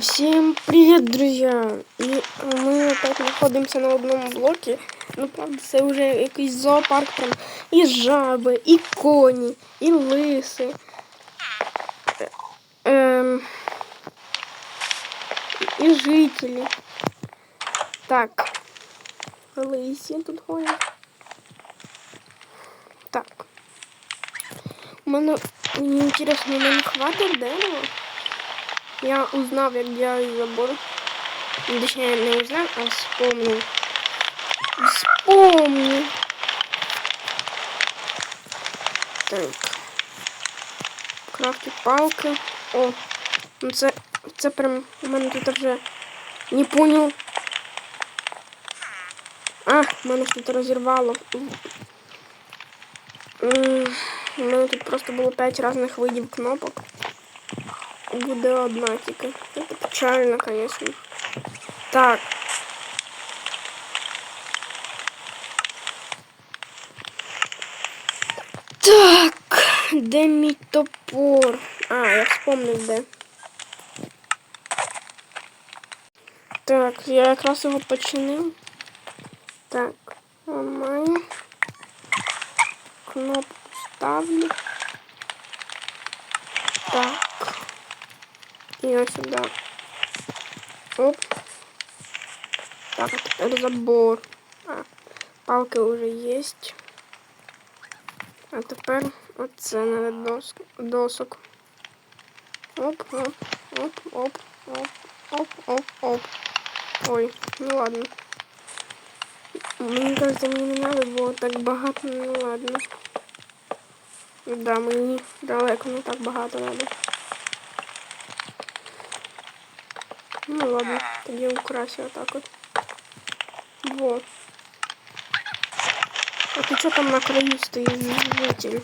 Всем привет, друзья! И мы опять находимся на одном блоке. Ну, правда, це вже якийсь зоопарк там. І жаби, і коні, і лиси. Ем, і жителі. Так. Лисі тут ходять. Так. У мене мені інтересно, мені хватить дерева? Я узнав, як делать забор. Точнее, не узнав, а вспомнил. Вспомнил. Так. Крафти палки. О, ну це, це прям у мене тут вже не понял. А, мене тут розірвало. М, У мене тут просто було 5 різних видів кнопок. Буде одна тільки. Печально, конечно. Так. Так, де мій топор? А, я вспомнив де. Так, я якраз його починив. Так, ламаю. Кнопку ставлю. Так И вот сюда. Оп. Так, а теперь забор. А, палки уже есть. А тепер оце на доск, досок. Оп, оп, оп, оп, оп, оп, оп, оп. Ой, ну ладно. Мені кажется, мені не надо було так багато, ну ладно. Да, мені далеко не так багато надо. Ну ладно, тоді украсю отак от. Вот. А ты что там на краю стоишь, житель?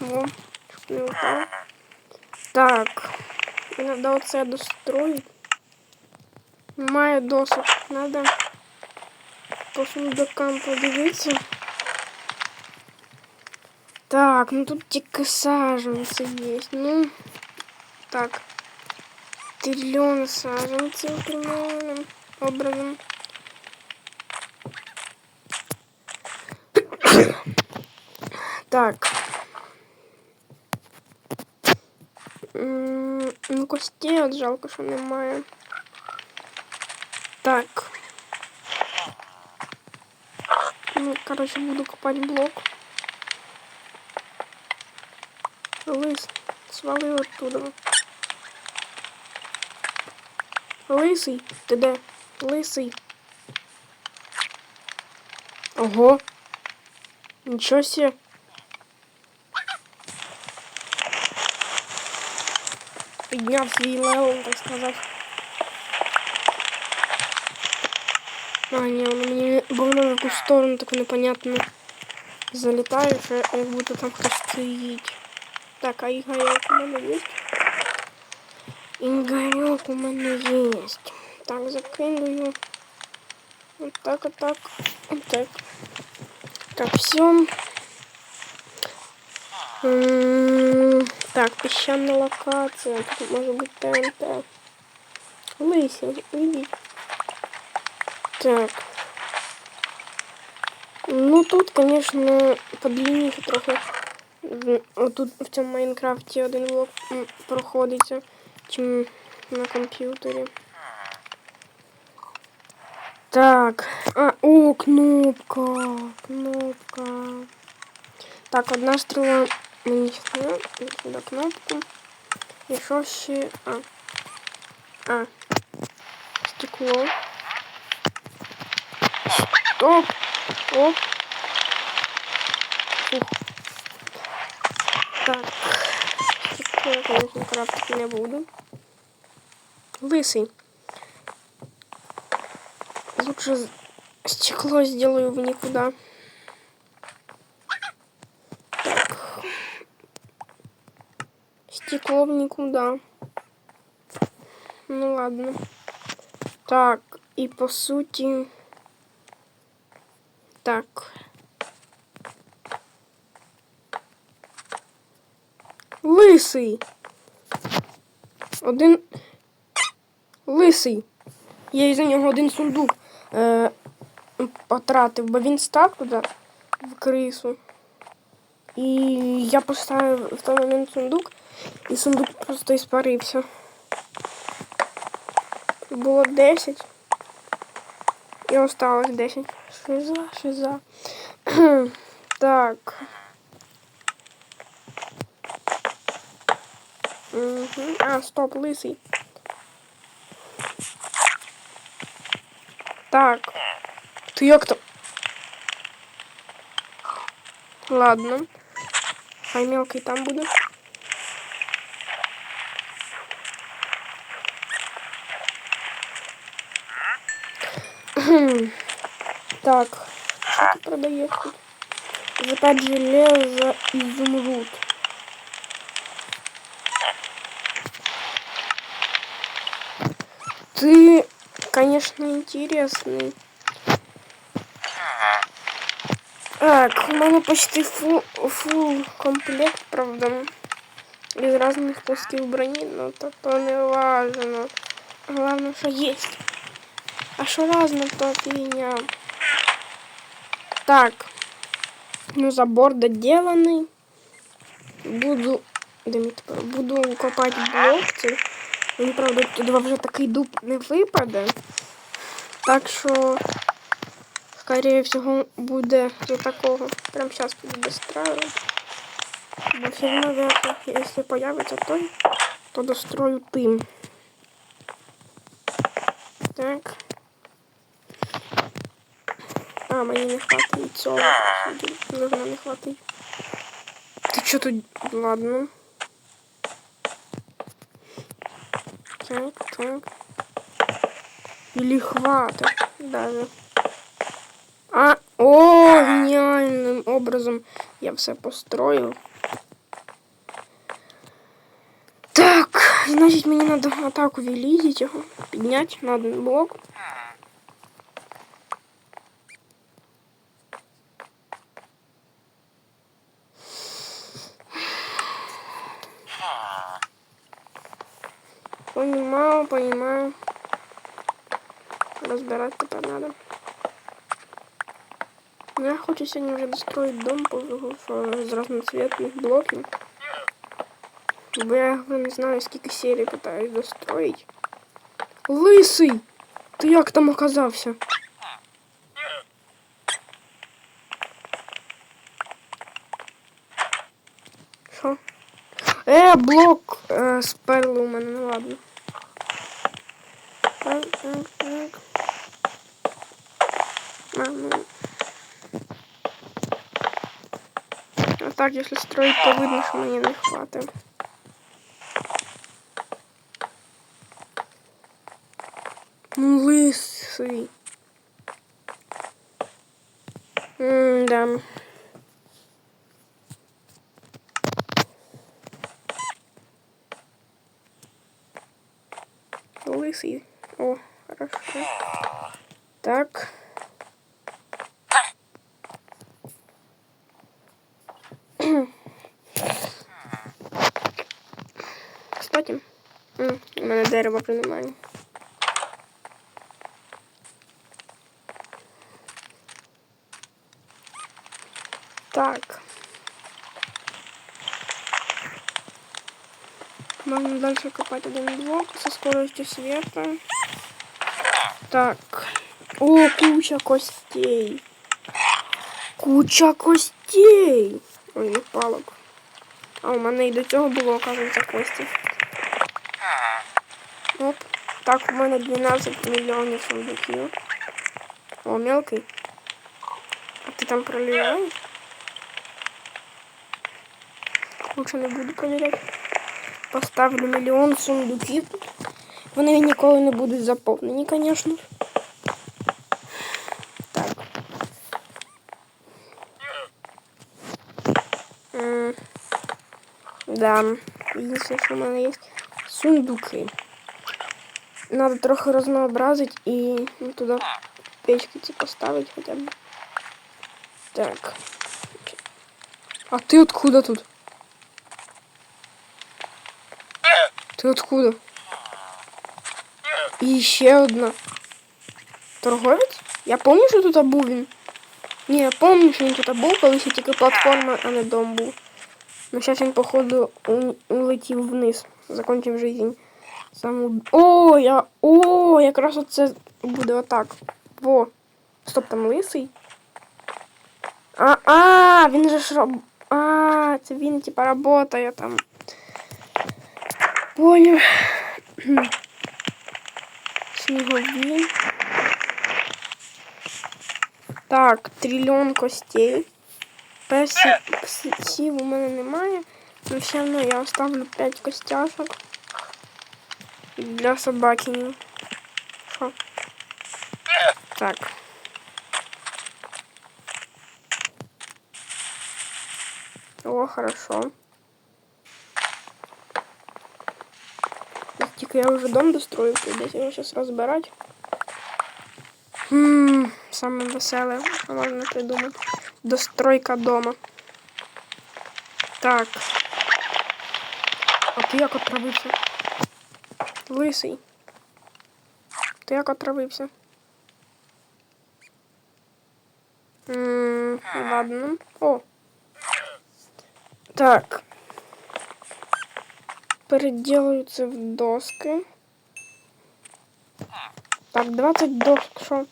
Во, чтоб не упал. Так, надо оце достроить. Має досок, надо по сундукам подивитися. Так, ну тут тільки саженцы есть. Ну, так. Триллион саженцев примерным образом. так. Ну, костей от жалко, що немає. Так. Ну, короче, буду копать блок. Лис, свали оттуда. Лисий, ти де? Лисий. Ого. Нічого себе. Підняв свій левел, так сказати. А, ні, воно мені, бо в якусь сторону таку непонятно залітає, що як будто там хтось стоїть. Так, а Игорек у мене є? Игорек у мене є. Так, закидую. Вот так, вот так, вот так. Так, все. М, Так, песчаная локация. Тут может быть ТНТ. Лысый, иди. Так. Ну тут, конечно, подлиннее трохи. В- Тут в цьому Майнкрафті один блок м, проходиться, чим на комп'ютері. Так. А, о, кнопка. Кнопка. Так, одна стріла мені сюди, сюди кнопку. І що ще? А. А. Стекло. Стоп. Оп. Так. Я, конечно, крафтить не буду. Лысый. Лучше стекло сделаю в никуда. Так. Стекло в никуда. Ну ладно. Так, и по сути... Так. Лисий. Один. Лисий. Я із-за нього один сундук е, потратив, бо він став туди в крису. І я поставив в той момент сундук, і сундук просто іспарився. Було 10. І осталось 10. Шиза, шиза. так. Угу. А, стоп, лисий. Так. Ты як то? Ладно. Хай мелкий там буде. так. Что ты продаешь? Запять железо, изумруд. Ты, конечно, интересный. Так, у мене почти фул, фул комплект, правда. Из разных кусків броні, но то, то не важно. Главное, что есть. А что разно, то фигня. Так. Ну, забор доделанный. Буду... Буду копати блокці. Він, правда, туди вже такий дуб не випаде. Так що, скорее всего, буде до такого. Прям сейчас буду достраивать. Бо все равно, если появится той, то дострою тим. Так. А, мені не хватить цього. Нужно не хватить. Ти що тут? Ладно. Так, так. Или хватит даже. А, о, гениальным образом я все построил. Так, значит, мне надо атаку увеличить его, поднять на один блок. Разбирать тепер надо. Ну, я хочу сегодня уже достроить дом з разноцветных блоків. Бо я не знаю, скільки серій пытаюсь достроить. Лисий! Ти як там оказався? Що? Е, блок е, сперли у мене, ну ладно. Так, так, так. А, ну. А так, если строить, то видно, что мне не хватит. Ну. у мене дерево приймає. Так. Можно дальше копать один блок со скоростью света. Так. О, куча костей. Куча костей. Ой, не палок. А у мене і до цього було, оказується, кості. Оп. Так, у мене 12 мільйонів сундуків. О, мелкий. А ти там проливаєш? Лучше не буду проверять. Поставлю мільйон сундуків. Вони ніколи не будуть заповнені, звісно. Так. М да. Единственное, что у мене є сундуки. Надо трохи разнообразить и ну, туда печки ці поставить хотя бы. Так. А ты откуда тут? Ти откуда? І ще одна. Торговець? Я пам'ятаю, що тут був він. Ні, я пам'ятаю, що він тут був, коли ще тільки платформа, а не дом був. Ну, зараз він, походу, у- улетів вниз. Закончив жизнь. Саму... О, я... О, якраз оце буде отак. Во. Стоп, там лисий. А, а, він же ж роб... А, це він, типа, работає там. Понял. Снігові. Так, трильйон костей. Персі псів у мене немає. Но все одно я оставлю 5 костяшок. для собакини. Що? Так. О, хорошо. Тільки я вже дом дострою, прийдеться його зараз розбирати. Хм, саме веселе, що можна придумати. Достройка дома. Так. А ти як отравився? Лисий. Ти як отравився? М, ладно. О. Так. Переделаю це в доски. Так, 20 доск, що?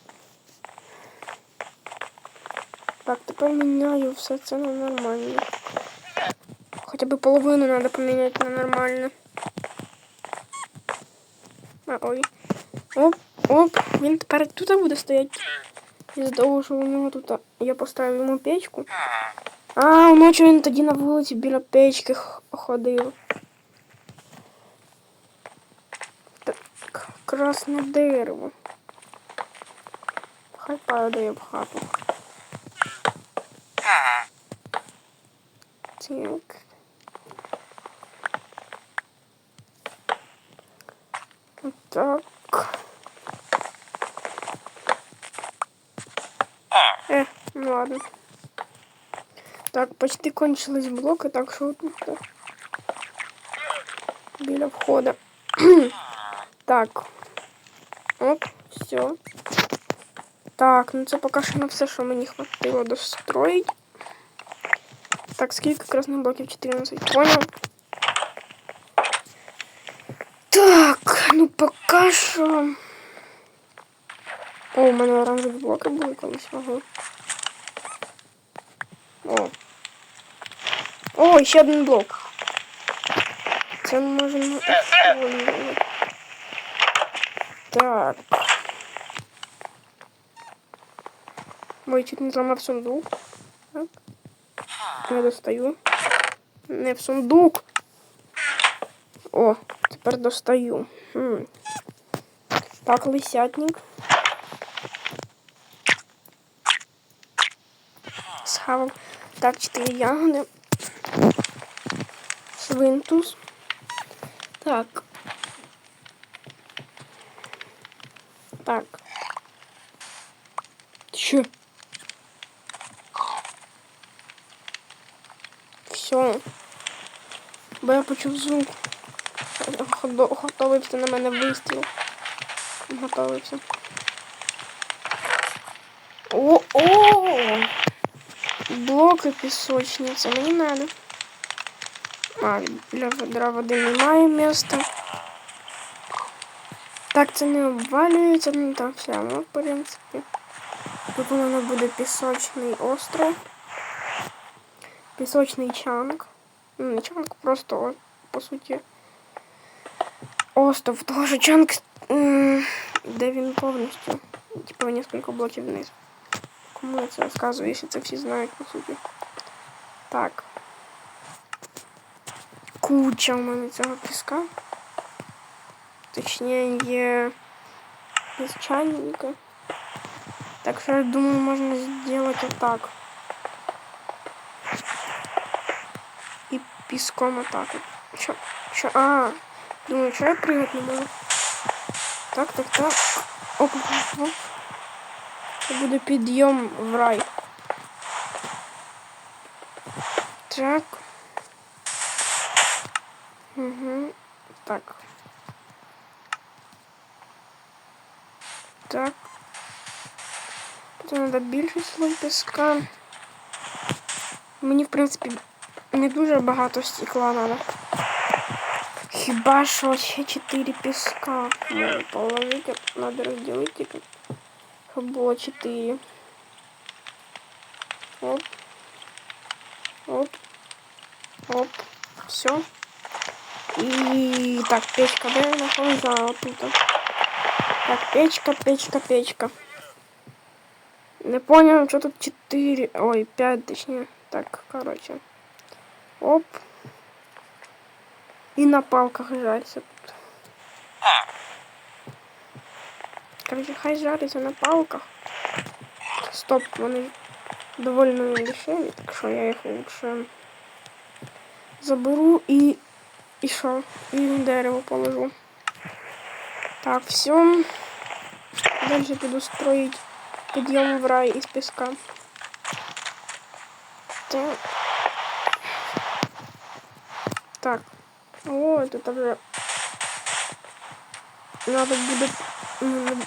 Так, тепер міняю все це на нормальне. Хоча б половину треба поміняти на нормальне. А, ой. Оп, оп, він тепер тут буде стояти. Із-за того, що у нього тут я поставив йому печку. А, вночі він тоді на вулиці біля печки х- ходив. Так, красне дерево. Хай падає в хату. Так. Так. Э, ну ладно. Так, почти кончились блоки, так що тут так. біля входа. так. Оп, все. Так, ну це поки що на все, що мені хватило достроїть. Так, скільки красних блоків? 14. Понял? Ну поки що. О, у мене оранжеві блоки були колись. Ага. О. О, ще один блок. Це ми можемо. Так. Ой, чуть не зламав сундук. Так. Я достаю. Не в сундук. О, тепер достаю. Хм. Так, лисятник. Схавав. Так, 4 ягоди. Свинтус. Так. Так. Що? Все. Бо я почув звук Годо- Готовився на мене вистріл. Готовився. О, о! Блоки пісочниці. Мені надо. А, для ведра води немає міста. Так, це не обвалюється, ну так все, ну, в принципі. Тут у мене буде пісочний остров. Пісочний чанк. Ну, не чанк, просто, о, по суті, остров. Того що чанк, м, де він повністю. Типу, в несколько блоків вниз. Кому я це розказую, якщо це всі знають, по суті. Так. Куча у мене цього піска. Точніше, піщаника. Так що я думаю, можна зробити отак. І піском отак. от. Чо? Чо? А, думаю, що я прыгать не можу. Так, так, так. Оп, оп, оп. Це буде підйом в рай. Так. Угу. Так. Так. Тут треба більше слой піска. Мені, в принципі, не дуже багато стекла треба. Хіба що ще 4 піска ну, положити, треба розділити, щоб було 4. Оп. Оп. Оп. Все. И так, печка, да, находится вот тут. Так, печка, печка, печка. Не понял, что тут 4, ой, 5 точнее. Так, короче. Оп. И на палках жарится тут. Короче, хай жарится на палках. Стоп, вони довольно дешеві, так що я їх лучше заберу і і що? І дерево положу. Так, все. Дальше піду строить підйом в рай із піска. Так. Так. О, тут вже надо буде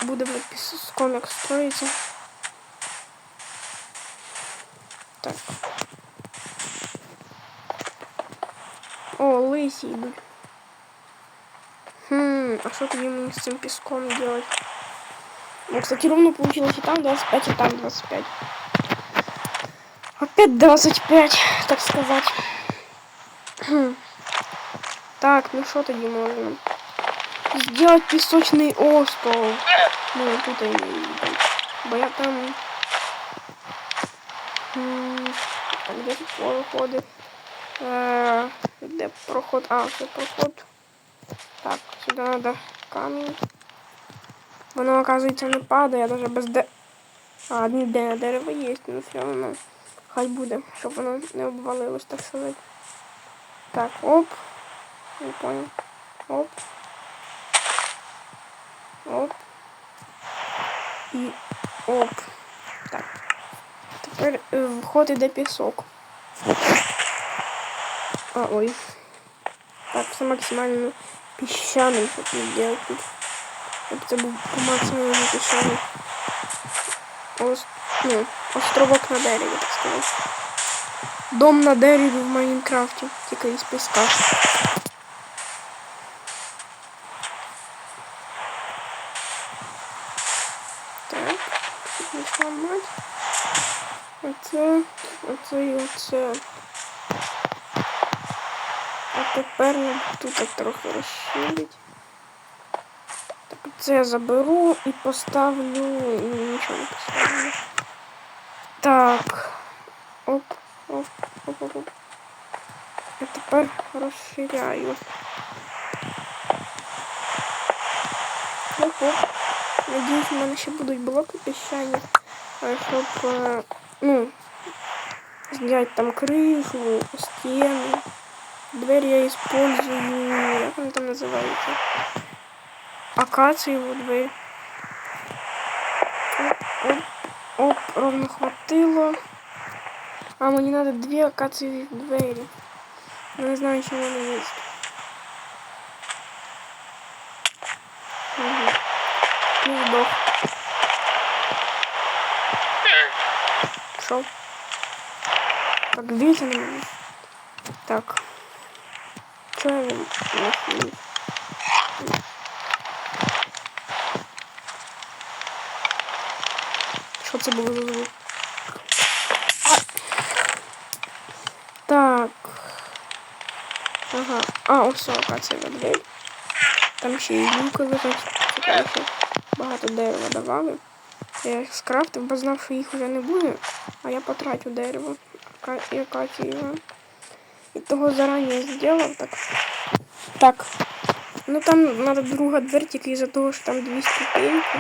буде піском як строїться. Так. О, лисі йдуть. Хм, а что тоді мені з цим піском делать? Ну, кстати, ровно получилось и там 25, и там 25. Опять 25, так сказать. Так, ну что тоді можно? Сделать песочный остров. Ну, тут не Бо я там... А где тут виходить? Е, де проход? А, це проход. Так, сюди треба камінь. Воно, оказується, не падає, даже без де... А, ніде дерево є, ну все одно. Хай буде, щоб воно не обвалилось, так сказати. Так, оп. Не понял. Оп. Оп. І оп. Так. Тепер е, вход іде пісок. А, ой. Так, все максимально песчаным, чтобы не делать тут. Это был по максимуму песчаный. Ост... Ну, островок на дереве, так сказать. Дом на дереве в Майнкрафте, тільки із песка. оце і оце. А тепер тут трохи розширить. Так, це я заберу і поставлю... Нічого не поставлю. Так. Оп, оп, оп, оп, оп. А тепер розширяю. Оп, оп. Надіюсь, у мене ще будуть блоки піщані, щоб, е, ну, зняти там кришу, стіни. Дверь я использую, как она там называется? Акациевую дверь. Оп, оп, оп, ровно хватило. А, мені надо дві акациевые двері. Я не знаю, чому вони є. Угу. Ну, здох. Шо? Так, дивіться на мене. Так. Що він? Що це було за звук? Так. Ага. А, ось локація дверь. Там ще і люка лежать. Багато дерева давали. Я їх скрафтив, бо знав, що їх вже не буде, а я потратю дерево і акацію. И того заранее сделал так. Так. Ну там надо друга дверь, тільки із-за того, що там дві ступеньки.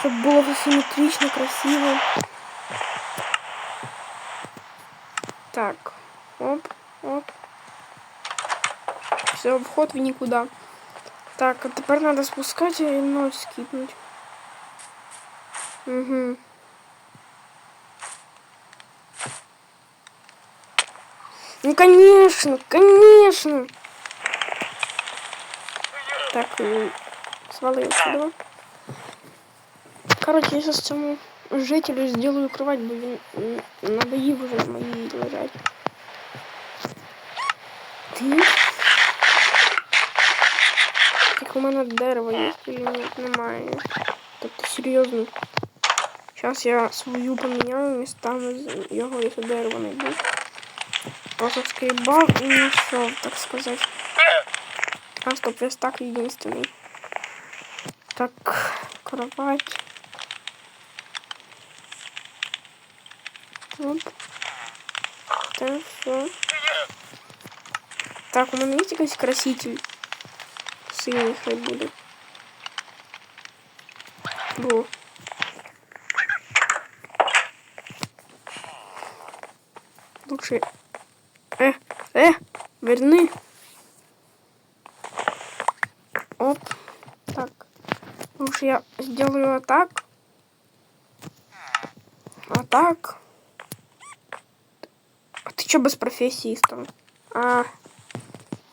Щоб було все симметрично, красиво. Так. Оп, оп. Все, вход в никуда. Так, а тепер надо спускать и ночь скипнуть. Угу. Ну, конечно, конечно. Так, м, свалил сюда. Короче, я сейчас цьому жителю сделаю кровать, бо він м, надоїв уже на моїй лежать. Ти? Так у мене дерево є чи ні? Немає. Тобто серйозно. Зараз я свою поміняю містами з його, якщо дерево знайду. Просто скребал и нашел, так сказать. А, стоп, верстак единственный. Так, кровать. Оп. Так, все. Так, у меня есть якийсь краситель. Синий хай буде. Бо. Лучше верни. Оп. Так. Лучше я сделаю вот так. А так. А ты что без профессии стал? А.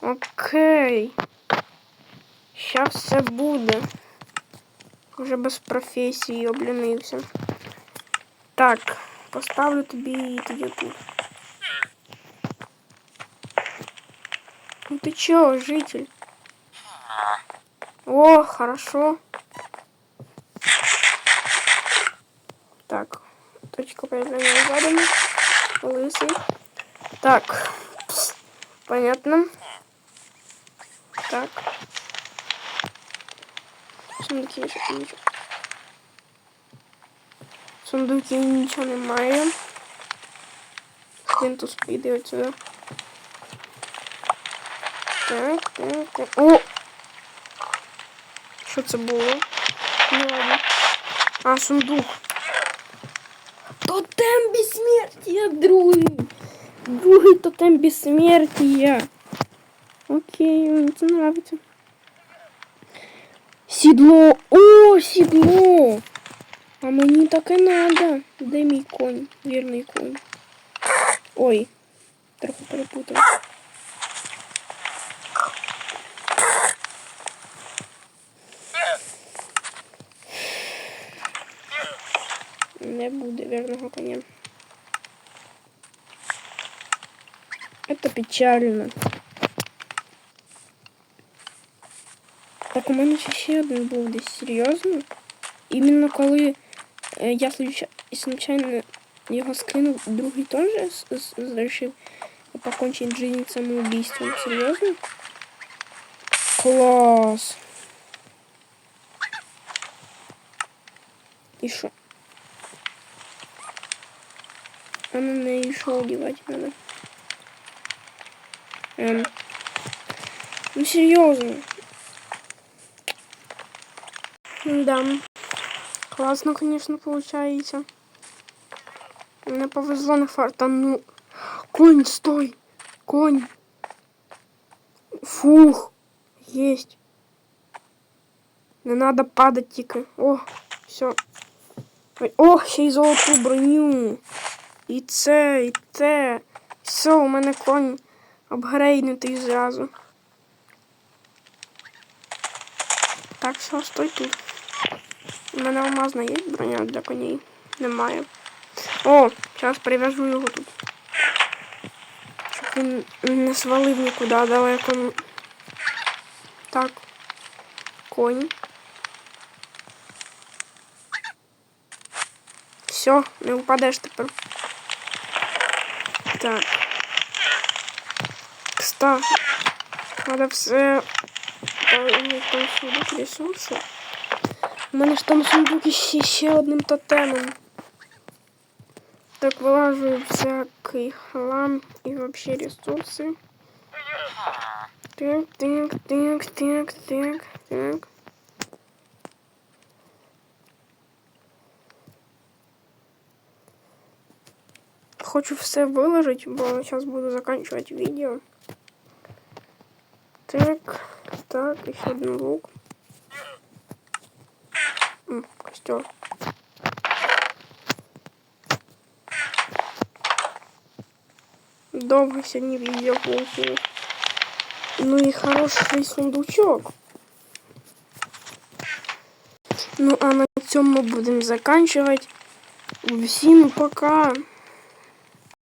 Окей. Сейчас все буде. Уже без професії облінився. Так, поставлю тобі тоді тут. Ты чё, житель? О, хорошо. Так, точка появления задана. Лысый. Так, понятно. Так. Сундуки ничего. Сундуки ничего немає. Плинтус піде отсюда. Так, так. О! Що це було? Ну ладно. А, сундук. Тотем безсмертия, другий. Другий тотем безсмертия. Окей, мені це нравится. Сідло. О, сідло. А мені так і надо. Де мій конь? Вірний конь. Ой, трохи перепутав. Не буде вірного коня. Это печально. Так, у мене ще ще один був десь серйозно. Іменно коли е, я случайно, случайно його скинув, другий теж вирішив покончить жизнь самоубийством. Серйозно? Класс! І що? А на неї що одевать надо? Эм. Ну серьезно. Да. Классно, конечно, получается. Мне повезло на фартану. Конь, стой! Конь! Фух! Есть. Не надо падать тільки. О, все. О, ще й золоту броню. І це, і те. Все, у мене конь апгрейднутий зразу. Так, все, стой тут. У мене алмазна є броня для коней? Немає. О, зараз прив'яжу його тут. Щоб він не свалив нікуди далеко. Так. Конь. Все, не упадеш тепер. Так. Кстати, надо все там сундук ресурси. У мене ж там сундук ще, ще одним тотемом. Так, вылаживаю всякий хлам и вообще ресурсы. Так, так, так, так, так, так. Хочу все выложить, бо сейчас буду заканчивать видео. Так, так, еще один лук. М, костер. Долго сегодня видео получилось. Ну и хороший сундучок. Ну, а на цьому будемо закінчувати. Всім пока.